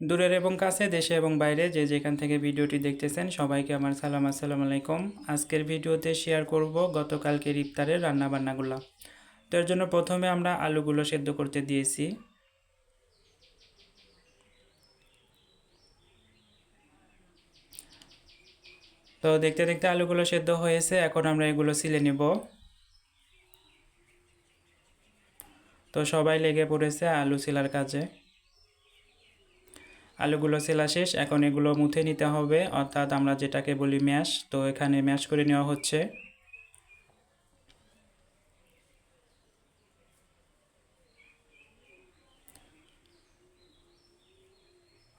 দূরের এবং কাছে, দেশে এবং বাইরে যে যেখান থেকে ভিডিওটি দেখতেছেন সবাইকে আমার সালাম, আসসালামু আলাইকুম। আজকের ভিডিওতে শেয়ার করব গতকালকের ইফতারের রান্নাবান্নাগুলো। তো এর জন্য প্রথমে আমরা আলুগুলো সেদ্ধ করতে দিয়েছি। তো দেখতে দেখতে আলুগুলো সেদ্ধ হয়েছে, এখন আমরা এগুলো সিলে নেব। তো সবাই লেগে পড়েছে আলু সিলার কাজে। আলুগুলো সেলা শেষ, এখন এগুলো মুথে নিতে হবে। অর্থাৎ আমরা যেটাকে বলি ম্যাশ, তো এখানে ম্যাশ করে নেওয়া হচ্ছে।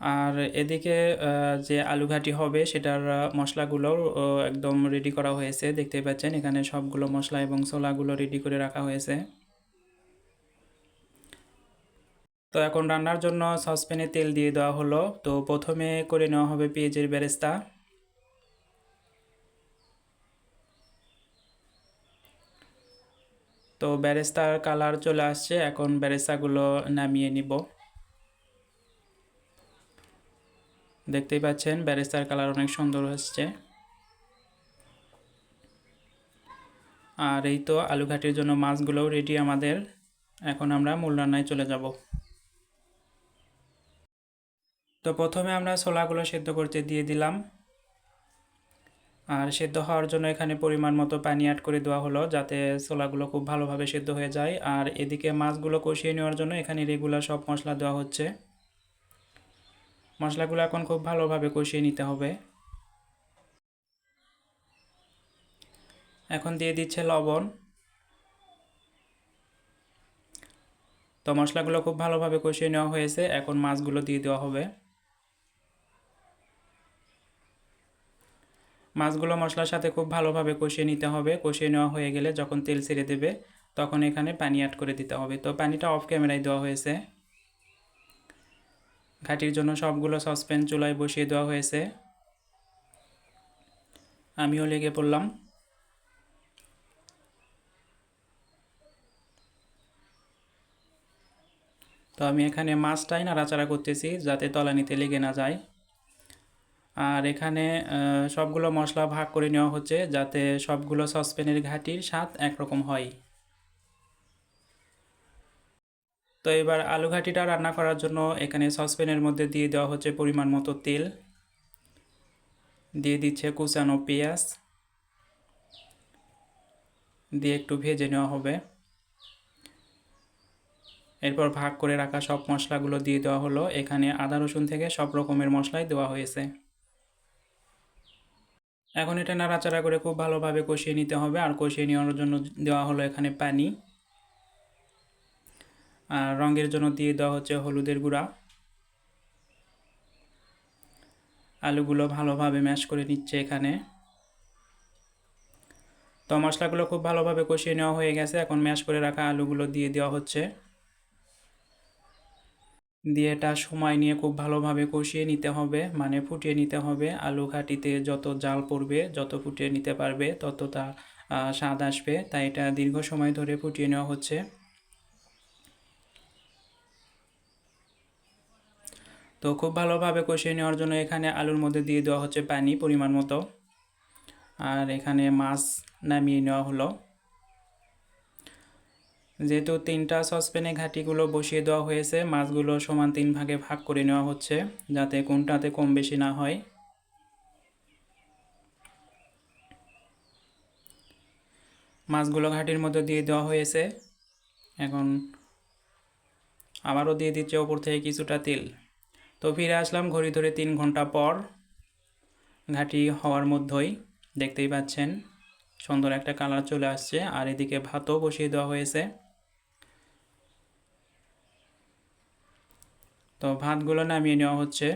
আর এদিকে যে আলু ঘাটি হবে, সেটার মশলাগুলো একদম রেডি করা হয়েছে। দেখতে পাচ্ছেন, এখানে সবগুলো মশলা এবং ছোলাগুলো রেডি করে রাখা হয়েছে। তো এখন রান্নার জন্য সসপ্যানে তেল দিয়ে দেওয়া হলো। তো প্রথমে করে নেওয়া হবে পেঁয়াজের বেরেস্তা। তো ব্যারেস্তার কালার চলে আসছে। এখন ব্যারেস্তাগুলো নামিয়ে নিব। দেখতেই পাচ্ছেন ব্যারেস্তার কালার অনেক সুন্দর হচ্ছে আর এই তো আলু ঘাটির জন্য মাছগুলোও রেডি আমাদের। এখন আমরা মূল রান্নায় চলে যাব। তো প্রথমে আমরা ছোলাগুলো সেদ্ধ করতে দিয়ে দিলাম। আর সেদ্ধ হওয়ার জন্য এখানে পরিমাণ মতো পানি অ্যাড করে দেওয়া হলো যাতে ছোলাগুলো খুব ভালোভাবে সেদ্ধ হয়ে যায়। আর এদিকে মাছগুলো কষিয়ে নেওয়ার জন্য এখানে রেগুলার সব মশলা দেওয়া হচ্ছে। মশলাগুলো এখন খুব ভালোভাবে কষিয়ে নিতে হবে। এখন দিয়ে দিচ্ছে লবণ। তো মশলাগুলো খুব ভালোভাবে কষিয়ে নেওয়া হয়েছে, এখন মাছগুলো দিয়ে দেওয়া হবে। মাছগুলো মশলার সাথে খুব ভালোভাবে কষিয়ে নিতে হবে। কষিয়ে নেওয়া হয়ে গেলে যখন তেল ছেড়ে দেবে, তখন এখানে পানি অ্যাড করে দিতে হবে। তো পানিটা অফ ক্যামেরায় দেওয়া হয়েছে। ঘাটির জন্য সবগুলো সসপ্যান চুলায় বসিয়ে দেওয়া হয়েছে। আমিও লেগে পড়লাম। তো আমি এখানে মাছটাই নাড়াচাড়া করতেছি যাতে তলানিতে লেগে না যায়। আর এখানে সবগুলো মশলা ভাগ করে নেওয়া হচ্ছে যাতে সবগুলো সসপ্যানের ঘাটির স্বাদ একরকম হয়। তো এবার আলু ঘাটিটা রান্না করার জন্য এখানে সসপ্যানের মধ্যে দিয়ে দেওয়া হচ্ছে পরিমাণ মতো তেল। দিয়ে দিচ্ছে কুচানো পেঁয়াজ। দিয়ে একটু ভেজে নেওয়া হবে। এরপর ভাগ করে রাখা সব মশলাগুলো দিয়ে দেওয়া হলো। এখানে আদা, রসুন থেকে সব রকমের মশলাই দেওয়া হয়েছে। এখন এটা নাড়াচাড়া করে খুব ভালোভাবে কষিয়ে নিতে হবে। আর কষিয়ে নেওয়ার জন্য দেওয়া হলো এখানে পানি। আর রঙের জন্য দিয়ে দেওয়া হচ্ছে হলুদের গুঁড়া। আলুগুলো ভালোভাবে ম্যাশ করে নিচ্ছে এখানে। তো মশলাগুলো খুব ভালোভাবে কষিয়ে নেওয়া হয়ে গেছে। এখন ম্যাশ করে রাখা আলুগুলো দিয়ে দেওয়া হচ্ছে। দিয়ে এটা সময় নিয়ে খুব ভালোভাবে কষিয়ে নিতে হবে মানে ফুটিয়ে নিতে হবে। আলু ঘাটিতে যত জাল পড়বে যত ফুটিয়ে নিতে পারবে তত তা আহ, স্বাদ আসবে। তাই এটা দীর্ঘ সময় ধরে ফুটিয়ে নেওয়া হচ্ছে। তো খুব ভালোভাবে কষিয়ে নেওয়ার জন্য এখানে আলুর মধ্যে দিয়ে দেওয়া হচ্ছে পানি পরিমাণ মতো। আর এখানে মাছ নামিয়ে নেওয়া হলো। যেহেতু তিনটা সসপ্যানে ঘাটিগুলো বসিয়ে দেওয়া হয়েছে, মাছগুলো সমান তিন ভাগে ভাগ করে নেওয়া হচ্ছে, যাতে কোনটাতে কম বেশি না হয়। মাছগুলো ঘাটির মধ্যে দিয়ে দেওয়া হয়েছে। এখন আবারও দিয়ে দিচ্ছে ওপর থেকে কিছুটা তেল। তো ফিরে আসলাম ঘড়ি ধরে তিন ঘণ্টা পর ঘাটি হওয়ার মধ্যেই। দেখতেই পাচ্ছেন, সুন্দর একটা কালার চলে আসছে, আর এদিকে ভাতও বসিয়ে দেওয়া হয়েছে। তো ভাতগুলো নামিয়ে নেওয়া হচ্ছে।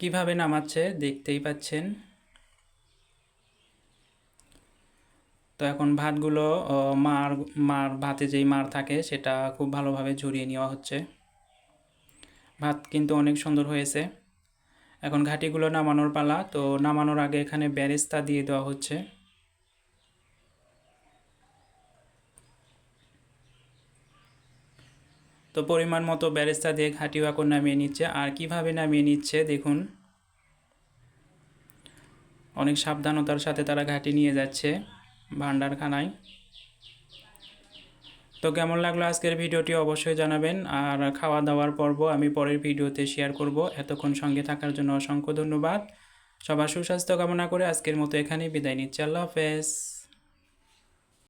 কীভাবে নামাচ্ছে দেখতেই পাচ্ছেন। তো এখন ভাতগুলো মার মার, ভাতে যেই মার থাকে সেটা খুব ভালোভাবে ঝরিয়ে নেওয়া হচ্ছে। ভাত কিন্তু অনেক সুন্দর হয়েছে। এখন ঘাটিগুলো নামানোর পালা, তো নামানোর আগে এখানে বেরেস্তা দিয়ে দেওয়া হচ্ছে। তো পরিমাণ মতো ব্যারেস্তা দিয়ে ঘাটিও এখন নামিয়ে নিচ্ছে। আর কীভাবে নামিয়ে নিচ্ছে দেখুন। অনেক সাবধানতার সাথে তারা ঘাটি নিয়ে যাচ্ছে ভান্ডারখানায় তো কেমন লাগল আজকের ভিডিওটি অবশ্যই জানাবেন। আর খাওয়া দাওয়ার পর্ব আমি পরের ভিডিওতে শেয়ার করব। এতক্ষণ সঙ্গে থাকার জন্য অসংখ্য ধন্যবাদ। সবার সুস্বাস্থ্য কামনা করে আজকের মতো এখানেই বিদায় নিচ্ছি। আল্লাহ হাফেজ।